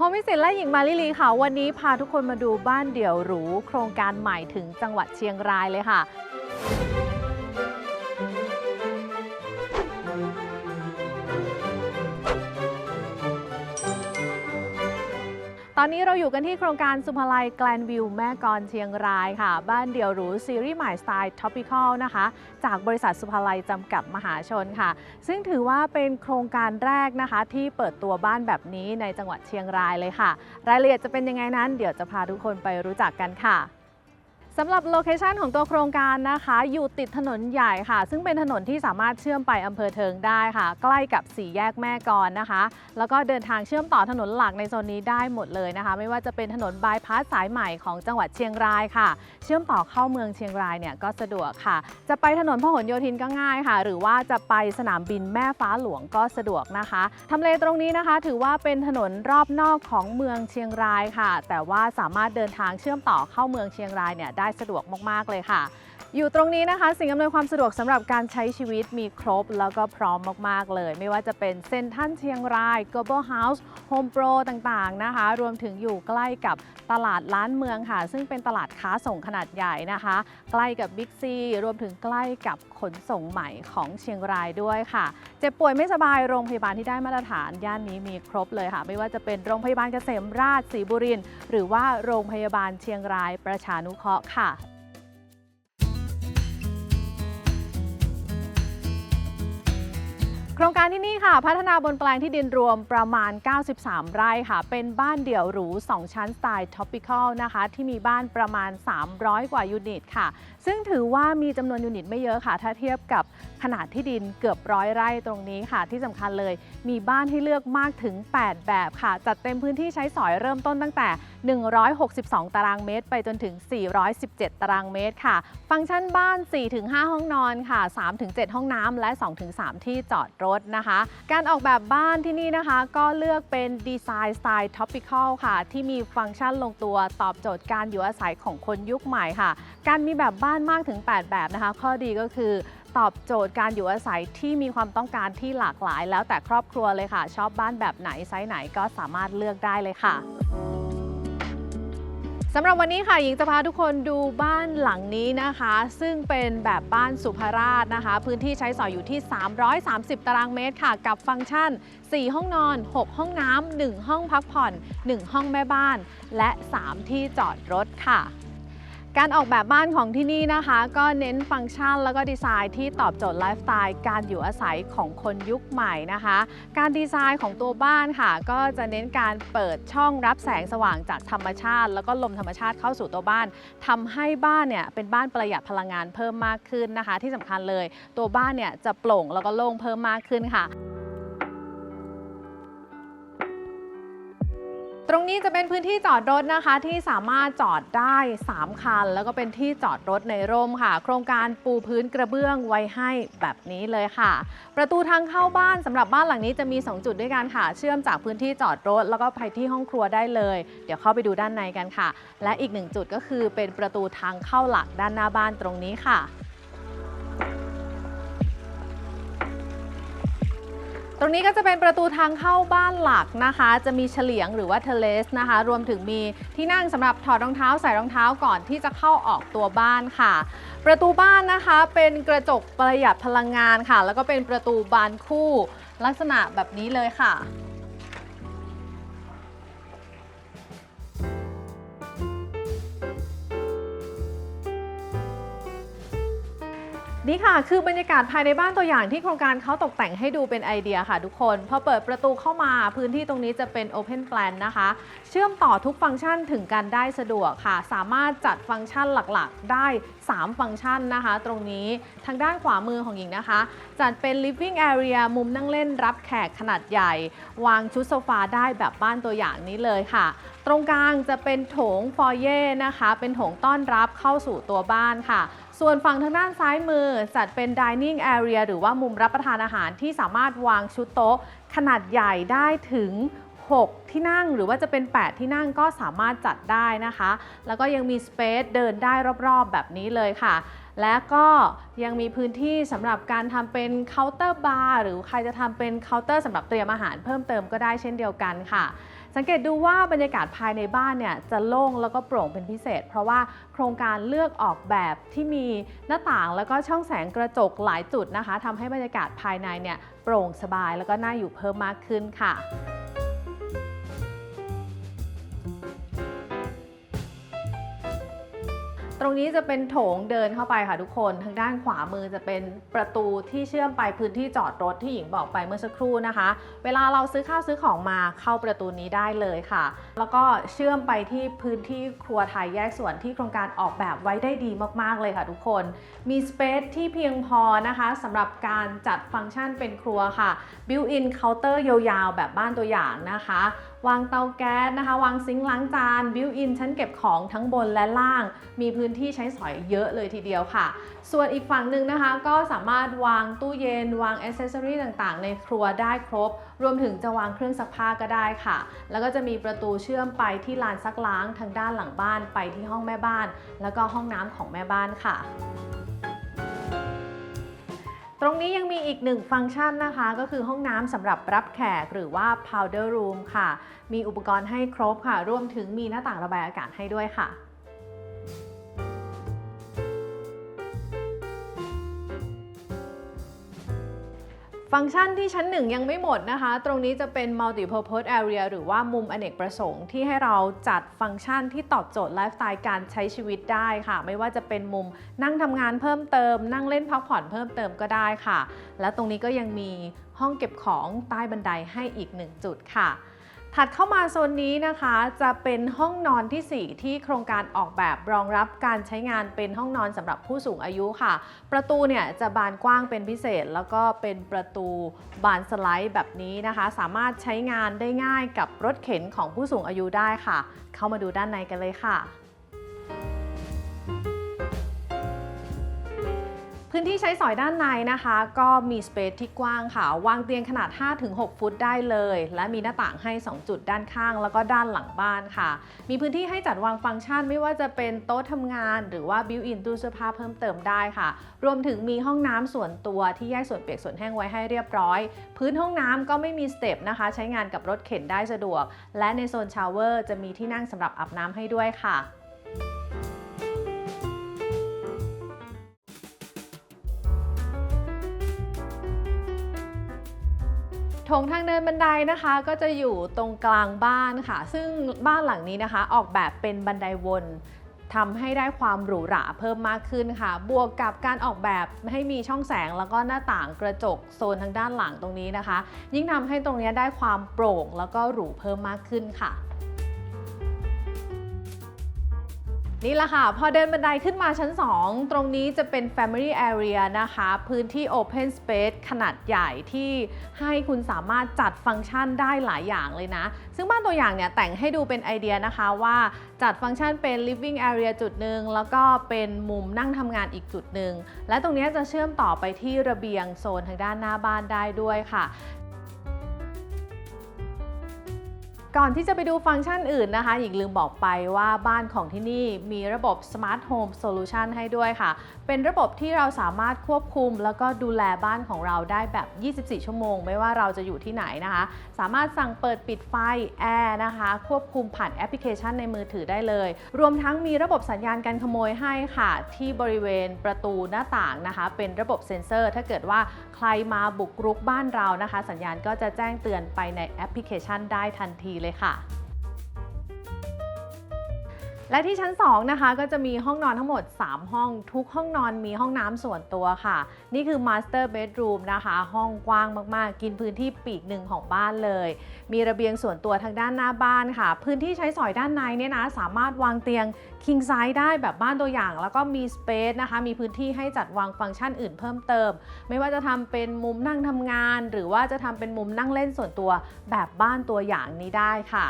โฮมวิสิตและหญิงมาลิลีค่ะ วันนี้พาทุกคนมาดูบ้านเดี่ยวหรู โครงการใหม่ถึงจังหวัดเชียงรายเลยค่ะ อนนี้เราอยู่กันที่โครงการสุภาลัยแกลนวิวแม่กรเชียงรายค่ะ บ้านเดี่ยวหรูซีรีส์ใหม่สไตล์ท็อปิคอลนะคะ จากบริษัทสุภาลัยจำกัดมหาชนค่ะ ซึ่งถือว่าเป็นโครงการแรกนะคะ ที่เปิดตัวบ้านแบบนี้ในจังหวัดเชียงรายเลยค่ะ รายละเอียดจะเป็นยังไงนั้น เดี๋ยวจะพาทุกคนไปรู้จักกันค่ะ สำหรับโลเคชันของตัวโครงการนะคะ อยู่ติดถนนใหญ่ค่ะ ซึ่งเป็นถนนที่สามารถเชื่อมไปอำเภอเทิงได้ค่ะ ใกล้กับสี่แยกแม่กลนะคะ แล้วก็เดินทางเชื่อมต่อถนนหลักในโซนนี้ได้หมดเลยนะคะ ไม่ว่าจะเป็นถนนบายพาสสายใหม่ของจังหวัดเชียงรายค่ะ เชื่อมต่อเข้าเมืองเชียงรายเนี่ยก็สะดวกค่ะ จะไปถนนพหลโยธินก็ง่ายค่ะ หรือว่าจะไปสนามบินแม่ฟ้าหลวงก็สะดวกนะคะทำเลตรงนี้นะคะ ถือว่าเป็นถนนรอบนอกของเมืองเชียงรายค่ะ แต่ว่าสามารถเดินทางเชื่อมต่อเข้าเมืองเชียงรายเนี่ยได้สะดวกมากๆเลยค่ะ อยู่ตรงนี้นะคะ สิ่งอำนวยความสะดวกสำหรับการใช้ชีวิตมีครบแล้วก็พร้อมมาก ๆ เลย ไม่ว่าจะเป็นเซ็นทรัลเชียงราย Global House Home Pro ต่าง ๆ นะคะ รวมถึงอยู่ใกล้กับตลาดล้านเมืองค่ะ ซึ่งเป็นตลาดค้าส่งขนาดใหญ่นะคะ ใกล้กับบิ๊กซีรวมถึงใกล้กับขนส่งใหม่ของเชียงรายด้วยค่ะ เจ็บป่วยไม่สบายโรงพยาบาลที่ได้มาตรฐานย่านนี้มีครบเลยค่ะ ไม่ว่าจะเป็นโรงพยาบาลเกษมราชศรีบุรินหรือว่าโรงพยาบาลเชียงรายประชานุเคราะห์ค่ะ ครงการที่นี่ค่ะ พัฒนาบนแปลงที่ดินรวมประมาณ 93 ไร่ค่ะ เป็นบ้านเดี่ยวหรู 2 ชั้นสไตล์ท็อปปิคอลนะคะ ที่มีบ้านประมาณ 300 กว่ายูนิตค่ะ ซึ่งถือว่ามีจำนวนยูนิตไม่เยอะค่ะ ถ้าเทียบกับขนาดที่ดินเกือบร้อยไร่ตรงนี้ค่ะ ที่สำคัญเลยมีบ้านให้เลือกมากถึง 8 แบบค่ะ จัดเต็มพื้นที่ใช้สอยเริ่มต้นตั้งแต่ 162 ตารางเมตร ไปจนถึง 417 ตารางเมตรค่ะ ฟังก์ชันบ้าน 4-5 ห้องนอนค่ะ 3-7 ห้องน้ำและ 2-3 ที่จอดรถนะคะ การออกแบบบ้านที่นี่นะคะ ก็เลือกเป็นดีไซน์สไตล์ท็อปิคอลค่ะ ที่มีฟังก์ชันลงตัวตอบโจทย์การอยู่อาศัยของคนยุคใหม่ค่ะ การมีแบบบ้านมากถึง 8 แบบนะคะ ข้อดีก็คือตอบโจทย์การอยู่อาศัยที่มีความต้องการที่หลากหลาย แล้วแต่ครอบครัวเลยค่ะ ชอบบ้านแบบไหนไซส์ไหนก็สามารถเลือกได้เลยค่ะ สำหรับวันนี้ค่ะหญิงจะพาทุกคนดูบ้านหลังนี้นะคะ ซึ่งเป็นแบบบ้านสุภาราชนะคะ พื้นที่ใช้สอยอยู่ที่ 330 ตารางเมตรค่ะ กับฟังก์ชัน 4 ห้องนอน 6 ห้องน้ำ1 ห้องพักผ่อน 1 ห้องแม่บ้าน และ 3 ที่จอดรถค่ะ การออกแบบบ้านของที่นี่นะคะ ก็เน้นฟังก์ชันแล้วก็ดีไซน์ที่ตอบโจทย์ไลฟ์สไตล์การอยู่อาศัยของคนยุคใหม่นะคะ การดีไซน์ของตัวบ้านค่ะ ก็จะเน้นการเปิดช่องรับแสงสว่างจากธรรมชาติ แล้วก็ลมธรรมชาติเข้าสู่ตัวบ้านทำให้บ้านเนี่ยเป็นบ้านประหยัดพลังงานเพิ่มมากขึ้นนะคะ ที่สำคัญเลย ตัวบ้านเนี่ยจะโปร่งแล้วก็โล่งเพิ่มมากขึ้นค่ะ ตรงนี้จะเป็นพื้นที่จอดรถนะคะ ที่สามารถจอดได้ 3 คัน แล้วก็เป็นที่จอดรถในร่มค่ะ โครงการปูพื้นกระเบื้องไว้ให้แบบนี้เลยค่ะ ประตูทางเข้าบ้านสำหรับบ้านหลังนี้จะมี 2 จุดด้วยกันค่ะ เชื่อมจากพื้นที่จอดรถ แล้วก็ไปที่ห้องครัวได้เลย เดี๋ยวเข้าไปดูด้านในกันค่ะ และอีกหนึ่งจุดก็คือเป็นประตูทางเข้าหลักด้านหน้าบ้านตรงนี้ค่ะ ตรงนี้ก็จะเป็นประตูทางเข้าบ้านหลักนะคะ จะมีเฉลียงหรือว่าเทเลสนะคะ รวมถึงมีที่นั่งสำหรับถอดรองเท้าใส่รองเท้าก่อนที่จะเข้าออกตัวบ้านค่ะ ประตูบ้านนะคะเป็นกระจกประหยัดพลังงานค่ะ แล้วก็เป็นประตูบานคู่ลักษณะแบบนี้เลยค่ะ นี่ค่ะ คือบรรยากาศภายในบ้านตัวอย่างที่โครงการเขาตกแต่งให้ดูเป็นไอเดียค่ะทุกคน พอเปิดประตูเข้ามาพื้นที่ตรงนี้จะเป็น Open Plan นะคะ เชื่อมต่อทุกฟังก์ชันถึงกันได้สะดวกค่ะ สามารถจัดฟังก์ชันหลักๆ ได้ 3 ฟังก์ชันนะคะ ตรงนี้ทางด้านขวามือของหญิงนะคะ จัดเป็น living area มุมนั่งเล่นรับแขกขนาดใหญ่ วางชุดโซฟาได้แบบบ้านตัวอย่างนี้เลยค่ะ ตรงกลางจะเป็นโถงฟอยเย่นะคะ เป็นโถงต้อนรับเข้าสู่ตัวบ้านค่ะ ส่วนฝั่งทางด้านซ้ายมือจัดเป็น dining area หรือว่ามุมรับประทานอาหารที่สามารถวางชุดโต๊ะ ขนาดใหญ่ได้ถึง 6 ที่นั่งหรือว่าจะเป็น 8 ที่นั่งก็สามารถจัดได้นะคะ แล้วก็ยังมีสเปซเดินได้รอบๆ แบบนี้เลยค่ะ และก็ยังมีพื้นที่สำหรับการทำเป็นเคาน์เตอร์บาร์หรือใครจะทำเป็นเคาน์เตอร์สำหรับเตรียมอาหารเพิ่มเติมก็ได้เช่นเดียวกันค่ะ สังเกตดูว่าบรรยากาศภายในบ้านเนี่ยจะโล่งแล้วก็โปร่งเป็นพิเศษ เพราะว่าโครงการเลือกออกแบบที่มีหน้าต่างแล้วก็ช่องแสงกระจกหลายจุดนะคะทำให้บรรยากาศภายในเนี่ยโปร่งสบายแล้วก็น่าอยู่เพิ่มมากขึ้นค่ะ ตรงนี้จะเป็นโถงเดินเข้าไปค่ะทุกคน ทางด้านขวามือจะเป็นประตูที่เชื่อมไปพื้นที่จอดรถที่หญิงบอกไปเมื่อสักครู่นะคะ เวลาเราซื้อข้าวซื้อของมาเข้าประตูนี้ได้เลยค่ะ แล้วก็เชื่อมไปที่พื้นที่ครัวไทยแยกส่วนที่โครงการออกแบบไว้ได้ดีมากๆเลยค่ะทุกคน มีสเปซที่เพียงพอนะคะสำหรับการจัดฟังก์ชันเป็นครัวค่ะบิวอินเคาน์เตอร์ยาวๆแบบบ้านตัวอย่างนะคะ วางเตาแก๊สนะคะ วางซิงค์ล้างจานบิวอินชั้นเก็บของทั้งบนและล่าง มีพื้นที่ใช้สอยเยอะเลยทีเดียวค่ะ ส่วนอีกฝั่งหนึ่งนะคะ ก็สามารถวางตู้เย็น วางอ c เซสซอรีต่างๆ ในครัวได้ครบ รวมถึงจะวางเครื่องซักผ้าก็ได้ค่ะ แล้วก็จะมีประตูเชื่อมไปที่ลานซักล้างทางด้านหลังบ้านไปที่ห้องแม่บ้าน แล้วก็ห้องน้ำของแม่บ้านค่ะ ตรงนี้ยังมีอีกหนึ่งฟังก์ชันนะคะ ก็คือห้องน้ำสำหรับรับแขกหรือว่า powder room ค่ะ มีอุปกรณ์ให้ครบค่ะ รวมถึงมีหน้าต่างระบายอากาศให้ด้วยค่ะ ฟังก์ชันที่ชั้นหนึ่งยังไม่หมดนะคะ ตรงนี้จะเป็น multi-purpose area หรือว่ามุมอเนกประสงค์ที่ให้เราจัดฟังก์ชันที่ตอบโจทย์ไลฟ์สไตล์การใช้ชีวิตได้ค่ะ ไม่ว่าจะเป็นมุมนั่งทำงานเพิ่มเติม นั่งเล่นพักผ่อนเพิ่มเติมก็ได้ค่ะ และตรงนี้ก็ยังมีห้องเก็บของใต้บันไดให้อีกหนึ่งจุดค่ะ ถัดเข้ามาโซนนี้นะคะจะเป็นห้องนอนทีสี่ 4 ที่โครงการออกแบบรองรับการใช้งานเป็นห้องนอนสำหรับผู้สูงอายุค่ะ ประตูเนี่ยจะบานกว้างเป็นพิเศษ แล้วก็เป็นประตูบานสไลด์แบบนี้นะคะ สามารถใช้งานได้ง่ายกับรถเข็นของผู้สูงอายุได้ค่ะ เข้ามาดูด้านในกันเลยค่ะ ที่ใช้สอยด้านในนะคะ ก็มีสเปซที่กว้างค่ะ วางเตียงขนาด 5-6 ฟุตได้เลย และมีหน้าต่างให้ 2 จุดด้านข้าง แล้วก็ด้านหลังบ้านค่ะ มีพื้นที่ให้จัดวางฟังก์ชันไม่ว่าจะเป็นโต๊ะทำงาน หรือว่าบิวอินตู้เสื้อผ้าเพิ่มเติมได้ค่ะ รวมถึงมีห้องน้ำส่วนตัวที่แยกส่วนเปียกส่วนแห้งไว้ให้เรียบร้อย พื้นห้องน้ำก็ไม่มีสเต็ปนะคะ ใช้งานกับรถเข็นได้สะดวก และในโซนชาวเวอร์จะมีที่นั่งสำหรับอาบน้ำให้ด้วยค่ะ ถงทางเดินบันไดนะคะก็จะอยู่ตรงกลางบ้านค่ะ ซึ่งบ้านหลังนี้นะคะ ออกแบบเป็นบันไดวนทำให้ได้ความหรูหราเพิ่มมากขึ้นค่ะ บวกกับการออกแบบให้มีช่องแสงแล้วก็หน้าต่างกระจกโซนทางด้านหลังตรงนี้นะคะ ยิ่งทำให้ตรงนี้ได้ความโปร่งแล้วก็หรูเพิ่มมากขึ้นค่ะ นี่แหละค่ะ พอเดินบันไดขึ้นมาชั้น 2 ตรงนี้จะเป็น Family Area นะคะ พื้นที่ Open Space ขนาดใหญ่ที่ให้คุณสามารถจัดฟังก์ชันได้หลายอย่างเลยนะ ซึ่งบ้านตัวอย่างเนี่ยแต่งให้ดูเป็นไอเดียนะคะว่าจัดฟังก์ชันเป็น Living Area จุดหนึ่งแล้วก็เป็นมุมนั่งทำงานอีกจุดหนึ่งและตรงนี้จะเชื่อมต่อไปที่ระเบียงโซนทางด้านหน้าบ้านได้ด้วยค่ะ ก่อนที่จะไปดูฟังก์ชันอื่นนะคะหญิงลืมบอกไปว่าบ้านของที่นี่มีระบบ Smart Home Solution ให้ด้วยค่ะ เป็นระบบที่เราสามารถควบคุม แล้วก็ดูแลบ้านของเราได้แบบ 24 ชั่วโมง ไม่ว่าเราจะอยู่ที่ไหนนะคะ สามารถสั่งเปิดปิดไฟแอร์นะคะ ควบคุมผ่านแอปพลิเคชันในมือถือได้เลย รวมทั้งมีระบบสัญญาณการขโมยให้ค่ะ ที่บริเวณประตูหน้าต่างนะคะ เป็นระบบเซ็นเซอร์ ถ้าเกิดว่าใครมาบุกรุกบ้านเรานะคะ สัญญาณก็จะแจ้งเตือนไปในแอปพลิเคชันได้ทันทีเลยค่ะ และที่ชั้น 2 นะคะ ก็จะมีห้องนอนทั้งหมด 3 ห้อง ทุกห้องนอนมีห้องน้ำส่วนตัวค่ะ นี่คือ Master Bedroom นะคะ ห้องกว้างมาก ๆ กินพื้นที่ปีกหนึ่งของบ้านเลย มีระเบียงส่วนตัวทางด้านหน้าบ้านค่ะ พื้นที่ใช้สอยด้านในเนี่ยนะสามารถวางเตียง king size ได้แบบบ้านตัวอย่าง แล้วก็มี space นะคะ มีพื้นที่ให้จัดวางฟังก์ชันอื่นเพิ่มเติม ไม่ว่าจะทำเป็นมุมนั่งทำงาน หรือว่าจะทำเป็นมุมนั่งเล่นส่วนตัวแบบบ้านตัวอย่างนี้ได้ค่ะ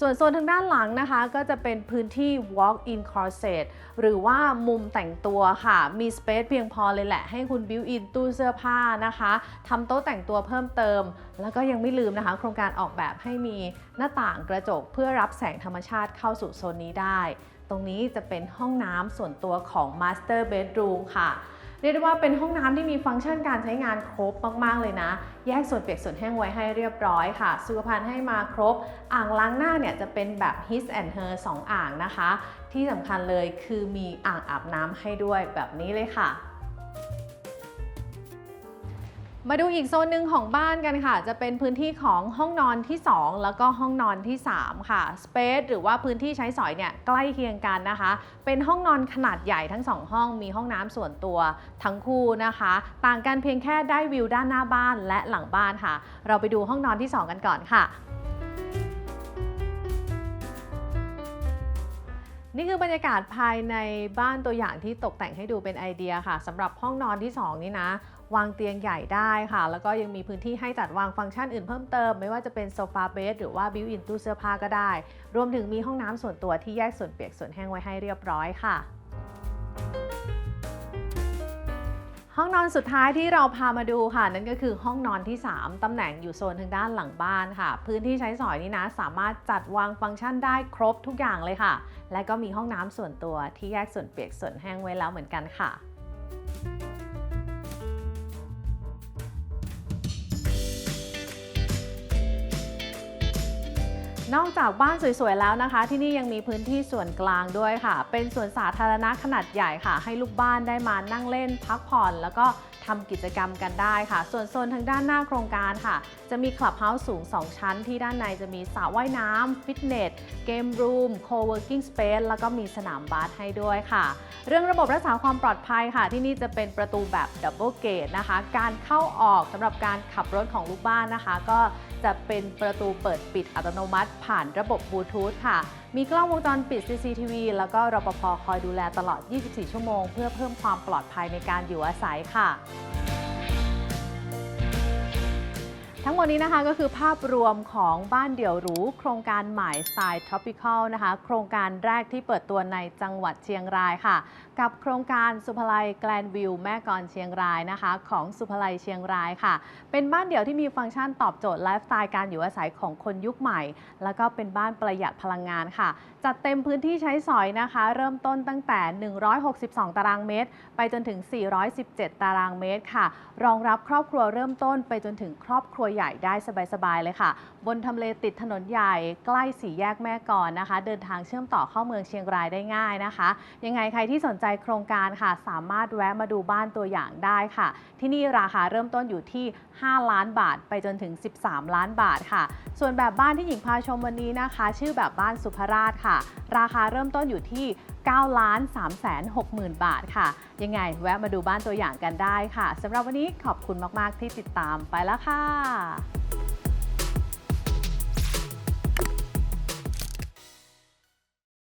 ส่วนโซนทางด้านหลังนะคะ ก็จะเป็นพื้นที่ walk-in closet หรือว่ามุมแต่งตัวค่ะ มีสเปซเพียงพอเลยแหละ ให้คุณ built in ตู้เสื้อผ้านะคะทำโต๊ะแต่งตัวเพิ่มเติม แล้วก็ยังไม่ลืมนะคะ โครงการออกแบบให้มีหน้าต่างกระจก เพื่อรับแสงธรรมชาติเข้าสู่โซนนี้ได้ ตรงนี้จะเป็นห้องน้ำส่วนตัวของ master bedroom ค่ะ เรียกได้ว่าเป็นห้องน้ำที่มีฟังก์ชันการใช้งานครบมากๆเลยนะ แยกส่วนเปียกส่วนแห้งไว้ให้เรียบร้อยค่ะ สุขภัณฑ์ให้มาครบ อ่างล้างหน้าเนี่ยจะเป็นแบบ his and her 2 อ่างนะคะ ที่สำคัญเลยคือมีอ่างอาบน้ำให้ด้วยแบบนี้เลยค่ะ มาดูอีกโซนหนึ่งของบ้านกันค่ะ จะเป็นพื้นที่ของห้องนอนที่ 2 แล้วก็ห้องนอนที่ 3 ค่ะสเปซหรือว่าพื้นที่ใช้สอยเนี่ยใกล้เคียงกันนะคะ เป็นห้องนอนขนาดใหญ่ทั้ง 2 ห้องมีห้องน้ำส่วนตัวทั้งคู่นะคะ ต่างกันเพียงแค่ได้วิวด้านหน้าบ้านและหลังบ้านค่ะ เราไปดูห้องนอนที่ 2 กันก่อนค่ะ นี่คือบรรยากาศภายในบ้านตัวอย่างที่ตกแต่งให้ดูเป็นไอเดียค่ะสำหรับห้องนอนที่ 2 นี้นะ วางเตียงใหญ่ได้ค่ะ แล้วก็ยังมีพื้นที่ให้จัดวางฟังก์ชันอื่นเพิ่มเติม ไม่ว่าจะเป็นโซฟาเบดหรือว่าบิวอินตู้เสื้อผ้าก็ได้ รวมถึงมีห้องน้ำส่วนตัวที่แยกส่วนเปียกส่วนแห้งไว้ให้เรียบร้อยค่ะ ห้องนอนสุดท้ายที่เราพามาดูค่ะ นั่นก็คือห้องนอนที่ 3 ตำแหน่งอยู่โซนทางด้านหลังบ้านค่ะ พื้นที่ใช้สอยนี้นะสามารถจัดวางฟังก์ชันได้ครบทุกอย่างเลยค่ะ และก็มีห้องน้ำส่วนตัวที่แยกส่วนเปียกส่วนแห้งไว้แล้วเหมือนกันค่ะ นอกจากบ้านสวยๆแล้วนะคะ ที่นี่ยังมีพื้นที่ส่วนกลางด้วยค่ะ เป็นสวนสาธารณะขนาดใหญ่ค่ะ ให้ลูกบ้านได้มานั่งเล่น พักผ่อน แล้วก็ทำกิจกรรมกันได้ค่ะ ส่วนโซนทางด้านหน้าโครงการค่ะ จะมีคลับเฮาส์สูง 2 ชั้น ที่ด้านในจะมีสระว่ายน้ำฟิตเนส เกมรูม โคเวิร์กิ้งสเปซแล้วก็มีสนามบาสให้ด้วยค่ะ เรื่องระบบรักษาความปลอดภัยค่ะ ที่นี่จะเป็นประตูแบบดับเบิลเกตนะคะ การเข้าออกสำหรับการขับรถของลูกบ้านนะคะ ก็ จะเป็นประตูเปิดปิดอัตโนมัติ ผ่านระบบบลูทูธค่ะ มีกล้องวงจรปิด CCTV แล้วก็รปภคอยดูแลตลอด 24 ชั่วโมง เพื่อเพิ่มความปลอดภัยในการอยู่อาศัยค่ะ ทั้งหมดนี้นะคะก็คือภาพรวมของบ้านเดี่ยวหรู โครงการใหม่สไตล์ Tropical นะคะ โครงการแรกที่เปิดตัวในจังหวัดเชียงรายค่ะ กับโครงการสุภาลัยแกลนวิวแม่กลเชียงรายนะคะ ของสุภาลัยเชียงรายค่ะ เป็นบ้านเดี่ยวที่มีฟังก์ชันตอบโจทย์ไลฟ์สไตล์การอยู่อาศัยของคนยุคใหม่ แล้วก็เป็นบ้านประหยัดพลังงานค่ะ จัดเต็มพื้นที่ใช้สอยนะคะ เริ่มต้นตั้งแต่ 162 ตารางเมตร ไปจนถึง 417 ตารางเมตรค่ะ รองรับครอบครัวเริ่มต้นไปจนถึงครอบครัวใหญ่ได้สบายๆเลยค่ะ บนทำเลติดถนนใหญ่ใกล้สี่แยกแม่กอนนะคะ เดินทางเชื่อมต่อเข้าเมืองเชียงรายได้ง่ายนะคะ ยังไงใครที่สนใจโครงการค่ะ สามารถแวะมาดูบ้านตัวอย่างได้ค่ะ ที่นี่ราคาเริ่มต้นอยู่ที่ 5 ล้านบาท ไปจนถึง 13 ล้านบาทค่ะ ส่วนแบบบ้านที่หญิงพาชมวันนี้นะคะ ชื่อแบบบ้านสุภราชค่ะ ราคาเริ่มต้นอยู่ที่ 9ล้าน3แสน6หมื่นบาทค่ะ ยังไงแวะมาดูบ้านตัวอย่างกันได้ค่ะสำหรับวันนี้ขอบคุณมาก ๆ ที่ติดตามไปแล้วค่ะ